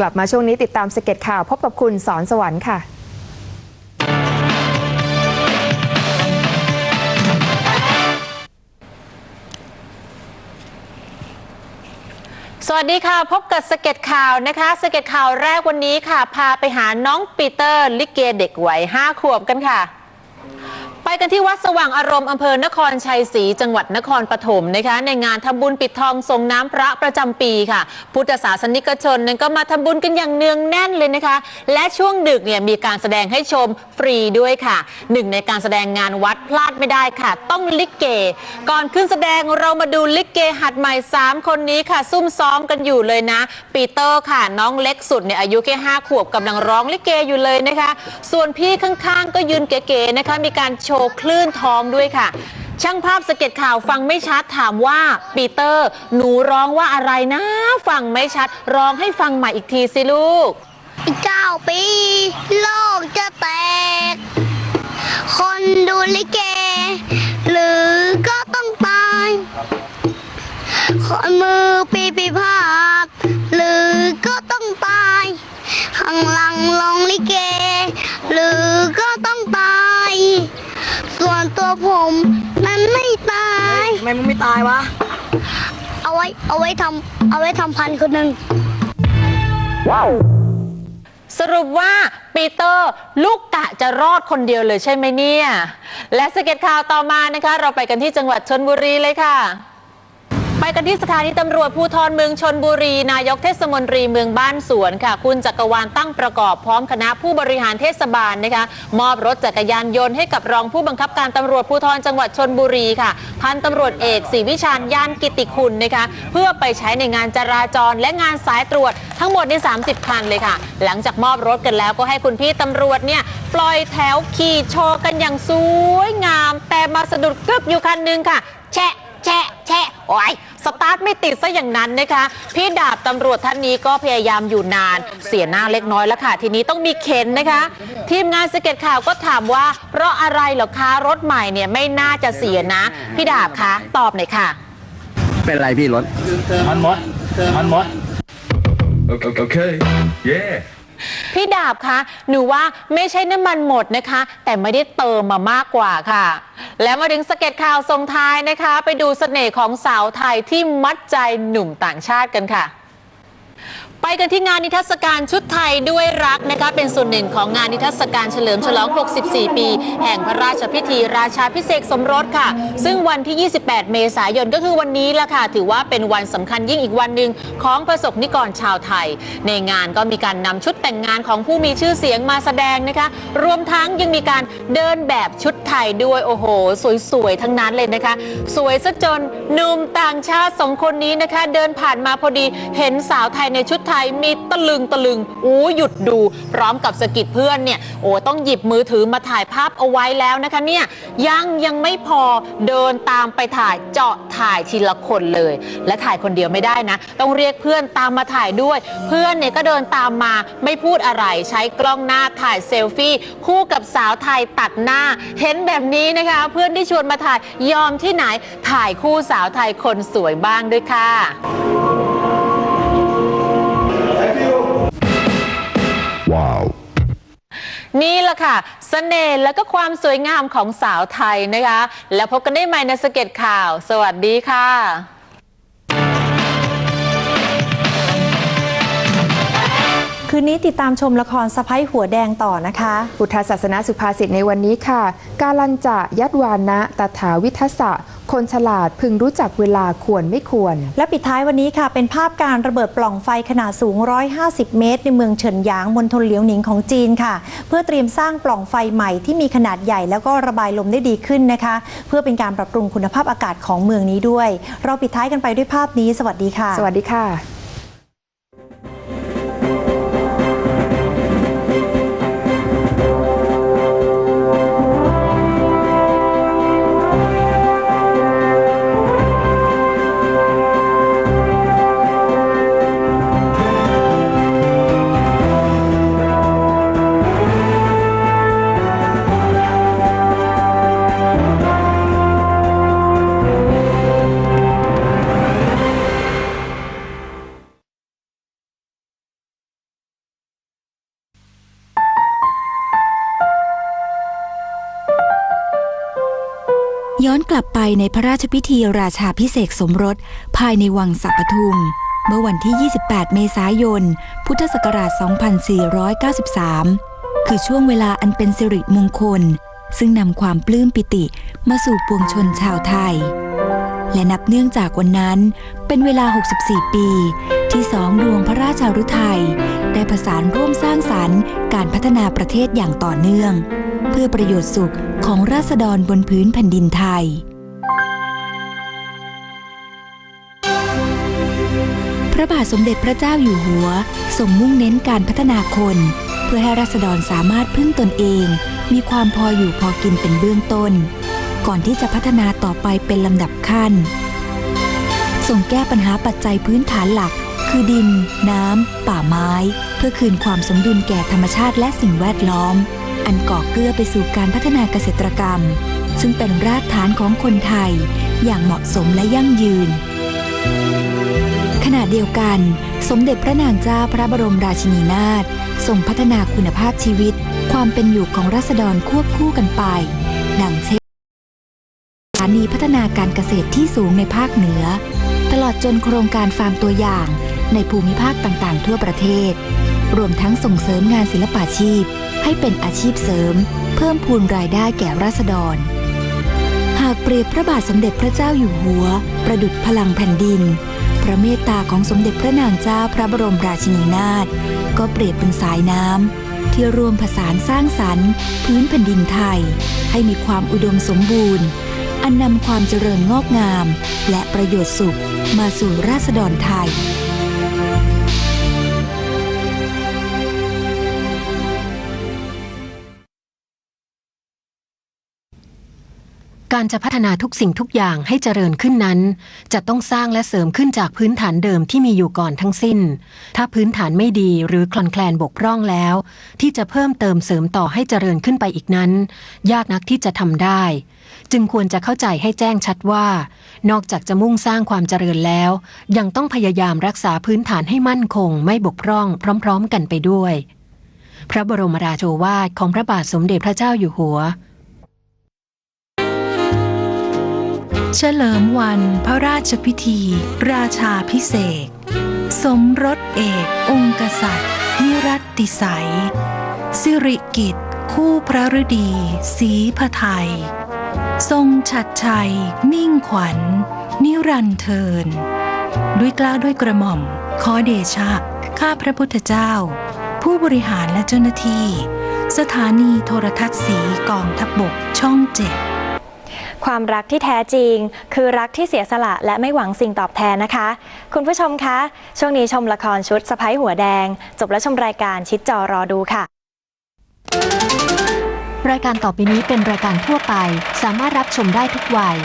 กลับมาช่วงนี้ติดตามสเก็ตข่าว พบกับคุณสอนสวรรค์ค่ะสวัสดีค่ะ พบกับสเก็ตข่าวนะคะ สเก็ตข่าวแรกวันนี้ค่ะ พาไปหาน้องปีเตอร์ ลิเกเด็กวัย5ขวบกันค่ะ ไปกันที่วัดสว่างอารมณ์อำเภอนครชัยศรีจังหวัดนครปฐมนะคะ ในงานทำบุญปิดทองส่งน้ำพระประจำปีค่ะ พุทธศาสนิกชนนั้นก็มาทำบุญกันอย่างเนืองแน่นเลยนะคะ และช่วงดึกเนี่ยมีการแสดงให้ชมฟรีด้วยค่ะ หนึ่งในการแสดงงานวัดพลาดไม่ได้ค่ะ ต้องลิเก ก่อนขึ้นแสดงเรามาดูลิเกหัดใหม่ 3 คนนี้ค่ะ ซุ่มซ้อมกันอยู่เลยนะ ปีเตอร์ค่ะน้องเล็กสุดเนี่ยอายุแค่5ขวบกำลังร้องลิเกอยู่เลยนะคะ ส่วนพี่ข้างๆ ก็ยืนเก๋ๆนะคะมีการโชว์คลื่นท้องด้วยค่ะ ช่างภาพสเก็ตข่าวฟังไม่ชัดถามว่า ปีเตอร์ หนูร้องว่าอะไรนะ ฟังไม่ชัด ร้องให้ฟังใหม่อีกทีสิลูกอีกเก้าปี โลกจะแตก คนดูลิเก หรือก็ต้องตายคนมือปีปีภาคหรือก็ต้องตาย ข้างหลังลงลิเก ผมนั้นไม่ตาย ทำไมมึงไม่ตายวะ เอาไว้ เอาไว้ทำเอาไว้ทำพันคนหนึ่ง สรุปว่าปีเตอร์ลูกกะจะรอดคนเดียวเลยใช่ไหมเนี่ย และสเก็ตข่าวต่อมานะคะ เราไปกันที่จังหวัดชนบุรีเลยค่ะ ไปกันที่สถานีตำรวจภูธรเมืองชนบุรี นายกเทศมนตรีเมืองบ้านสวนค่ะ คุณจักรวาลตั้งประกอบพร้อมคณะผู้บริหารเทศบาลนะคะมอบรถจักรยานยนต์ให้กับรองผู้บังคับการตำรวจภูธรจังหวัดชนบุรีค่ะพันตำรวจเอกศรีวิชาญยานกิติคุณนะคะเพื่อไปใช้ในงานจราจรและงานสายตรวจทั้งหมดใน 30 คันเลยค่ะ หลังจากมอบรถกันแล้วก็ให้คุณพี่ตำรวจเนี่ยปล่อยแถวขี่โชว์กันอย่างสวยงาม แต่มาสะดุดกึบอยู่คันหนึงค่ะ แชะแชะแชะโอ้ย สตาร์ทไม่ติดซะอย่างนั้นนะคะ พี่ดาบตำรวจท่านนี้ก็พยายามอยู่นานเสียหน้าเล็กน้อยแล้วค่ะ ทีนี้ต้องมีเข็นนะคะ ทีมงานสเก็ตข่าวก็ถามว่า เพราะอะไรเหรอคะรถใหม่เนี่ยไม่น่าจะเสียนะ พี่ดาบคะตอบหน่อยค่ะ เป็นไรพี่รถมันมดมันมด Okay, okay. Yeah. พี่ดาบคะหนูว่าไม่ใช่น้ำมันหมดนะคะ แต่ไม่ได้เติมมามากกว่าค่ะ แล้วมาถึงสเก็ตข่าวทรงท้ายนะคะ ไปดูเสน่ห์ของสาวไทยที่มัดใจหนุ่มต่างชาติกันค่ะ กันที่งานนิทรรศการชุดไทยด้วยรักนะคะ เป็นส่วนหนึ่งของงานนิทรรศการเฉลิมฉลอง 64 ปี แห่งพระราชพิธี ราชาพิเศษสมรสค่ะ ซึ่งวันที่ 28 เมษายนก็คือวันนี้ละค่ะ ถือว่าเป็นวันสำคัญยิ่งอีกวันหนึ่งของประสบนิกรชาวไทย ในงานก็มีการนำชุดแต่งงานของผู้มีชื่อเสียงมาแสดงนะคะ รวมทั้งยังมีการเดินแบบชุดไทยด้วยโอ้โห สวยๆทั้งนั้นเลยนะคะ สวยซะจนหนุ่มต่างชาติสองคนนี้นะคะ เดินผ่านมาพอดีเห็นสาวไทยในชุดไทยมีตะลึงตะลึงอู้หยุดดู พร้อมกับสะกิดเพื่อนเนี่ยโอ้ต้องหยิบมือถือมาถ่ายภาพเอาไว้แล้วนะคะเนี่ยยังยังไม่พอเดินตามไปถ่ายเจาะถ่ายทีละคนเลย และถ่ายคนเดียวไม่ได้นะ ต้องเรียกเพื่อนตามมาถ่ายด้วย เพื่อนเนี่ยก็เดินตามมาไม่พูดอะไร ใช้กล้องหน้าถ่ายเซลฟี่ คู่กับสาวไทยตัดหน้า เห็นแบบนี้นะคะ เพื่อนที่ชวนมาถ่ายยอมที่ไหนถ่ายคู่สาวไทยคนสวยบ้างด้วยค่ะ นี่แหละค่ะสเสน่ห์และก็ความสวยงามของสาวไทยนะคะ แล้วพบกันได้ใหม่ในสเก็ตข่าว สวัสดีค่ะคืนนี้ติดตามชมละครสะพ้ยหัวแดงต่อนะคะ พุทธศาสนาสุภาษิตในวันนี้ค่ะ กาลันจะยัดวานะตถาวิทัสสะ คนฉลาดพึงรู้จักเวลาควรไม่ควร และปิดท้ายวันนี้ค่ะ เป็นภาพการระเบิดปล่องไฟขนาดสูง 150 เมตร ในเมืองเฉินหยางมณฑลเหลียวหนิงของจีนค่ะ เพื่อเตรียมสร้างปล่องไฟใหม่ที่มีขนาดใหญ่แล้วก็ระบายลมได้ดีขึ้นนะคะ เพื่อเป็นการปรับปรุงคุณภาพอากาศของเมืองนี้ด้วย เราปิดท้ายกันไปด้วยภาพนี้ สวัสดีค่ะ สวัสดีค่ะ ย้อนกลับไปในพระราชพิธีราชาพิเศษสมรส ภายในวังสัปทุม เมื่อวันที่ 28 เมษายน พุทธศักราช 2493 คือช่วงเวลาอันเป็นสิริมงคล ซึ่งนำความปลื้มปิติมาสู่ปวงชนชาวไทย และนับเนื่องจากวันนั้นเป็นเวลา 64 ปี ที่สองดวงพระราชาฤทัยได้ประสานร่วมสร้างสรรค์ การพัฒนาประเทศอย่างต่อเนื่อง เพื่อประโยชน์สุขของราษฎรบนพื้นแผ่นดินไทยพระบาทสมเด็จพระเจ้าอยู่หัวทรงมุ่งเน้นการพัฒนาคน เพื่อให้ราษฎรสามารถพึ่งตนเอง มีความพออยู่พอกินเป็นเบื้องต้น ก่อนที่จะพัฒนาต่อไปเป็นลำดับขั้นส่งแก้ปัญหาปัจจัยพื้นฐานหลัก คือดิน น้ำ ป่าไม้ เพื่อคืนความสมดุลแก่ธรรมชาติและสิ่งแวดล้อม อันก่อเกื้อไปสู่การพัฒนาเกษตรกรรม ซึ่งเป็นรากฐานของคนไทย อย่างเหมาะสมและยั่งยืน ขณะเดียวกัน สมเด็จพระนางเจ้าพระบรมราชินีนาถทรงพัฒนาคุณภาพชีวิต ความเป็นอยู่ของราษฎรควบคู่กันไป ดังเช่นสถานีพัฒนาการเกษตรที่สูงในภาคเหนือ ตลอดจนโครงการฟาร์มตัวอย่าง ในภูมิภาคต่างๆ ทั่วประเทศ รวมทั้งส่งเสริมงานศิลปาชีพ ให้เป็นอาชีพเสริม เพิ่มพูนรายได้แก่ราษฎร หากเปรียบพระบาทสมเด็จพระเจ้าอยู่หัว ประดุจพลังแผ่นดิน พระเมตตาของสมเด็จพระนางเจ้าพระบรมราชินีนาถก็เปรียบเป็นสายน้ำที่รวมผสานสร้างสรรค์ พื้นแผ่นดินไทย ให้มีความอุดมสมบูรณ์อันนำความเจริญงอกงาม และประโยชน์สุขมาสู่ราษฎรไทย การจะพัฒนาทุกสิ่งทุกอย่างให้เจริญขึ้นนั้น จะต้องสร้างและเสริมขึ้นจากพื้นฐานเดิมที่มีอยู่ก่อนทั้งสิ้น ถ้าพื้นฐานไม่ดีหรือคลอนแคลนบกพร่องแล้ว ที่จะเพิ่มเติมเสริมต่อให้เจริญขึ้นไปอีกนั้น ยากนักที่จะทำได้ จึงควรจะเข้าใจให้แจ้งชัดว่า นอกจากจะมุ่งสร้างความเจริญแล้ว ยังต้องพยายามรักษาพื้นฐานให้มั่นคง ไม่บกพร่อง พร้อม ๆ กันไปด้วย พระบรมราโชวาทของพระบาทสมเด็จพระเจ้าอยู่หัว เฉลิมวันพระราชพิธี ราชาพิเศษ สมรสเอกองค์กษัตริย์ นิรัตติสัยสิริกิตคู่พระฤดีศรีพไทย ทรงฉัดชัย มิ่งขวัญ นิรันเทิน ด้วยกล้าด้วยกระหม่อม ขอเดชะ ข้าพระพุทธเจ้า ผู้บริหารและเจ้าหน้าที่ สถานีโทรทัศน์สีกองทัพบบกช่องเจ็ด ความรักที่แท้จริง คือรักที่เสียสละและไม่หวังสิ่งตอบแทนนะคะ คุณผู้ชมคะ ช่วงนี้ชมละครชุดสะพ้ายหัวแดง จบแล้วชมรายการชิดจอรอดูค่ะ รายการต่อไปนี้เป็นรายการทั่วไป สามารถรับชมได้ทุกวัย